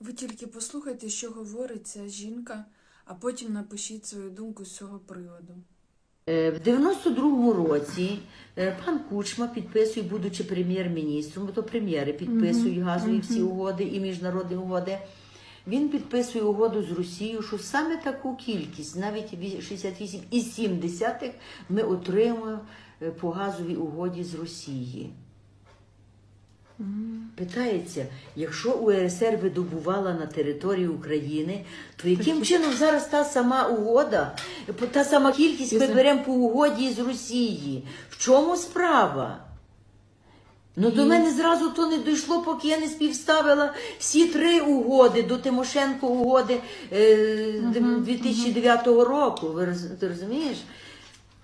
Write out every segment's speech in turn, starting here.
Ви тільки послухайте, що говорить ця жінка, а потім напишіть свою думку з цього приводу. Е, В 92-му році е, пан Кучма підписує, будучи прем'єр-міністром, бо то прем'єри підписують газові всі угоди і міжнародні угоди. Він підписує угоду з Росією, що саме таку кількість, навіть ві- 68,7 ми отримуємо е, по газовій угоді з Росії. Питається, якщо УРСР видобувала на території України, то яким чином зараз та сама угода, та сама кількість ми беремо по угоді з Росії? В чому справа? Ну до мене зразу то не дійшло, поки я не співставила всі три угоди до Тимошенко угоди е, 2009 року. Ви роз- розумієш?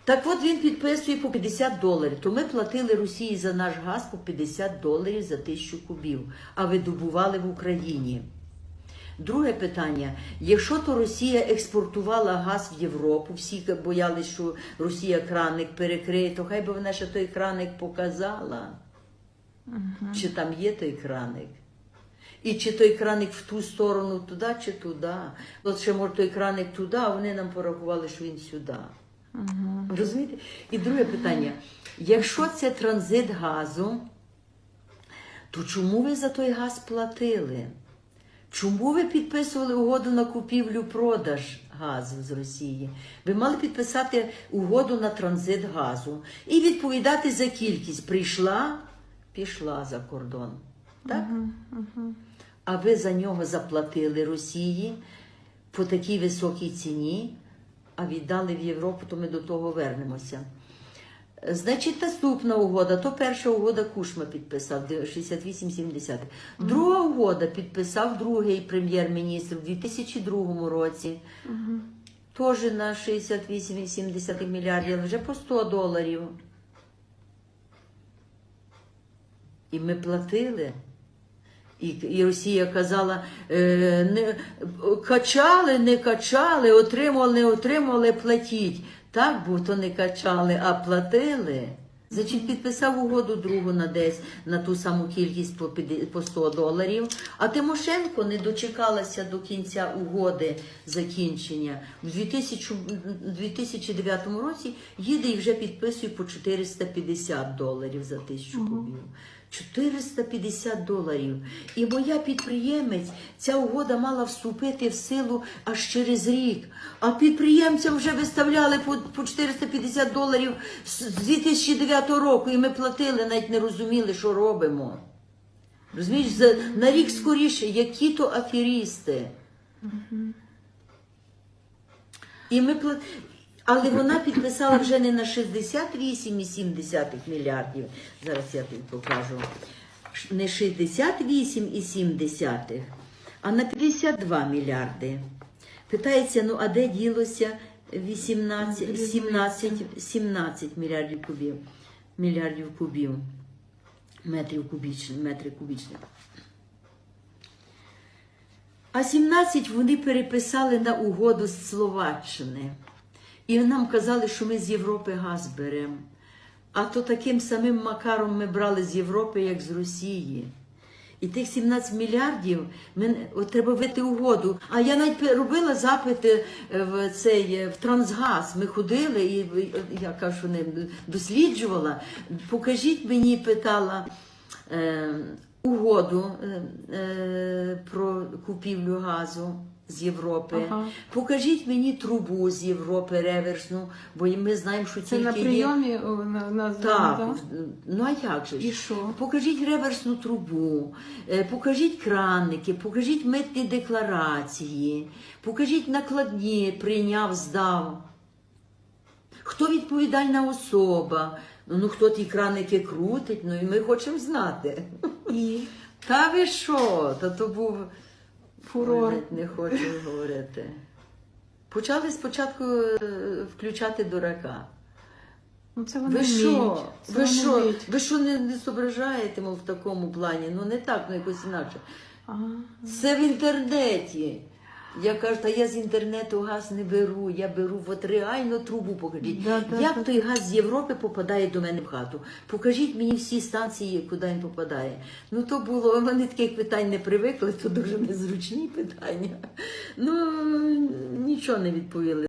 Так от він підписує по 50 доларів. То ми платили Росії за наш газ по 50 доларів за тисячу кубів, а видобували в Україні. Друге питання: якщо то Росія експортувала газ в Європу, всі боялись, що Росія краник перекриє, то хай би вона ще той краник показала. Чи там є той краник? І чи той краник в ту сторону туди, чи туди. От ще може той краник туди, а вони нам порахували, що він сюди. Розумієте? І друге питання: якщо це транзит газу, то чому ви за той газ платили? Чому ви підписували угоду на купівлю-продаж газу з Росії? Ви мали підписати угоду на транзит газу і відповідати за кількість. Прийшла, пішла за кордон. Так? А ви за нього заплатили Росії по такій високій ціні, а віддали в Європу, то ми до того вернемося. Значить, наступна угода, то перша угода Кушма підписав 68-70. Друга угода підписав другий прем'єр-міністр у 2002 році. Теж на 68,7 мільярдів, вже по 100 доларів. І ми платили. І, і Росія казала, е, не, качали, не качали, отримували, не отримували, платіть. Так, бо то не качали, а платили. Значить, підписав угоду другу на десь на ту саму кількість по, по 100 доларів. А Тимошенко не дочекалася до кінця угоди закінчення. В 2000, 2009 році їде і вже підписує по 450 доларів за тисячу кубів. 450 доларів. І моя підприємець, ця угода мала вступити в силу аж через рік. А підприємцям вже виставляли по, по 450 доларів з з 2009 року, і ми платили, навіть не розуміли, що робимо. Розумієш, на рік скоріше, які то аферісти. І ми пла- Але вона підписала вже не на 68,7 мільярдів. Зараз я тобі покажу. Не 68,7, а на 52 мільярди. Питається, ну а де ділося 18, 17, 17 мільярдів кубів, мільярдів кубів, метрів кубічних, метри кубічних. А 17 вони переписали на угоду з Словаччини. І нам казали, що ми з Європи газ беремо. А то таким самим макаром ми брали з Європи, як з Росії. І тих 17 мільярдів ми, от треба вити угоду. А я навіть робила запити е, в цей е, в Трансгаз. Ми ходили, і я кажу, не досліджувала. Покажіть мені, питала е, угоду е, е, про купівлю газу з Європи. Ага. Покажіть мені трубу з Європи реверсну, бо ми знаємо, що Це тільки на прийомі о, на, на Так, да? ну а як же? І що? Покажіть реверсну трубу, е, покажіть краники, покажіть митні декларації, покажіть накладні, прийняв, здав. Хто відповідальна особа? Ну, ну хто ті краники крутить, ну і ми хочемо знати. І Та ви що? Та то був Фурор. Не хочу говорити. Почали спочатку е, включати дурака. ну, це вони Ви що? Це Ви вони що? Ви що не, не зображаєте мов, в такому плані? Ну не так, ну якось інакше. Ага. Це в інтернеті. Я кажу, та я з інтернету газ не беру, я беру от реально трубу покажіть. Да, да, Як да. той газ з Європи попадає до мене в хату? Покажіть мені всі станції, куди він попадає. Ну то було, вони таких питань не привикли, то дуже незручні питання. Ну нічого не відповіли.